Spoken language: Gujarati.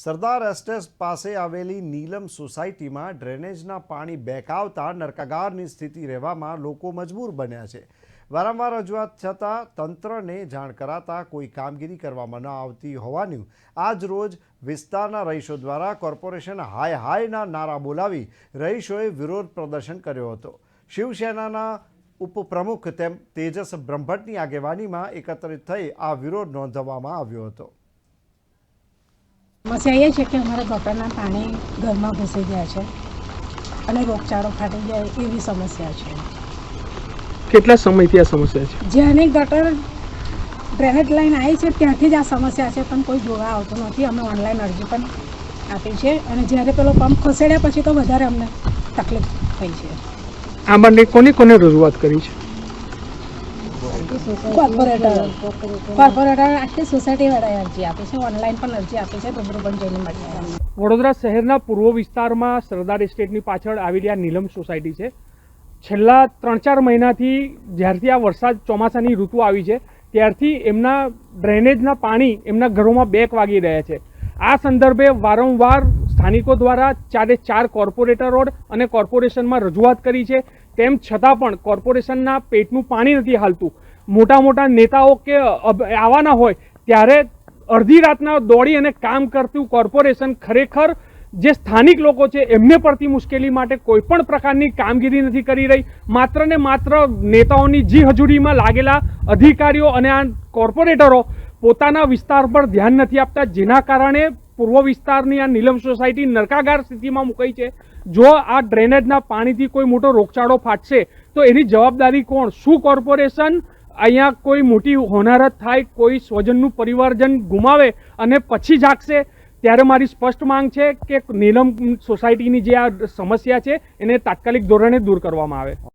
સરદાર એસ્ટેટ પાસે આવેલી નીલમ સોસાયટીમાં ડ્રેનેજના પાણી બેકાવતા નરકાગારની સ્થિતિ રહેવામાં લોકો મજબૂર બન્યા છે. વારંવાર રજૂઆત છતાં તંત્રને જાણ કરાતા કોઈ કામગીરી કરવામાં ન આવતી હોવાનું આજ રોજ વિસ્તારના રહીશો દ્વારા કોર્પોરેશન હાય હાયના નારા બોલાવી રહીશોએ વિરોધ પ્રદર્શન કર્યો હતો. શિવસેનાના ઉપપ્રમુખ તેમ તેજસ બ્રહ્મભટ્ટની આગેવાનીમાં એકત્રિત થઈ આ વિરોધ નોંધવામાં આવ્યો હતો. સમસ્યા એ છે કે અમારા ગટરના પાણી ઘરમાં ઘૂસી ગયા છે અને રોગચાળો ફાટી જાય એવી સમસ્યા છે. કેટલા સમયથી આ સમસ્યા છે? જ્યાંની ગટર ડ્રેનેજ લાઈન આવી છે ત્યાંથી જ આ સમસ્યા છે પણ કોઈ જોવા આવતું નથી. અમે ઓનલાઈન અરજી પણ આપી છે અને જ્યારે પેલો પંપ ખસેડ્યા પછી તો વધારે અમને તકલીફ થઈ છે. આ માટે કોને કોને રજૂઆત કરી છે? કોર્પોરેટર કોર્પોરેટર આખી સોસાયટીવાળાએ અરજી આપે છે. ઓનલાઈન પણ અરજી આપે છે. રૂબરૂ પણ જઈને મળી વડોદરા શહેરના પૂર્વ વિસ્તારમાં સરદાર એસ્ટેટની પાછળ આવેલી આ નીલમ સોસાયટી છે. છેલ્લા ત્રણ ચાર મહિનાથી જ્યારથી આ વરસાદ ચોમાસાની ઋતુ આવી છે, ત્યારથી એમના ડ્રેનેજના પાણી એમના ઘરોમાં બેક વાગી રહ્યા છે. આ સંદર્ભે વારંવાર સ્થાનિકો દ્વારા ચારે ચાર કોર્પોરેટરો અને કોર્પોરેશનમાં રજૂઆત કરી છે. તેમ છતાં પણ કોર્પોરેશનના પેટનું પાણી નથી હાલતું. મોટા મોટા નેતાઓ કે આવવાના હોય ત્યારે અડધી રાતના દોડી અને કામ કરતું કોર્પોરેશન ખરેખર જે સ્થાનિક લોકો છે એમને પડતી મુશ્કેલી માટે કોઈ પણ પ્રકારની કામગીરી નથી કરી રહી. માત્ર ને માત્ર નેતાઓની જી હજુરીમાં લાગેલા અધિકારીઓ અને આ કોર્પોરેટરો પોતાના વિસ્તાર પર ધ્યાન નથી આપતા, જેના કારણે પૂર્વ વિસ્તારની આ નીલમ સોસાયટી નરકાગાર સ્થિતિમાં મુકાઈ છે. જો આ ડ્રેનેજના પાણીથી કોઈ મોટો રોગચાળો ફાટશે, તો એની જવાબદારી કોણ? શું કોર્પોરેશન? અહીંયા કોઈ મોટી હોનારત થાય, કોઈ સ્વજનનું પરિવારજન ગુમાવે અને પછી જાગશે? ત્યારે મારી સ્પષ્ટ માંગ છે કે નીલમ સોસાયટીની જે આ સમસ્યા છે, એને તાત્કાલિક ધોરણે દૂર કરવામાં આવે.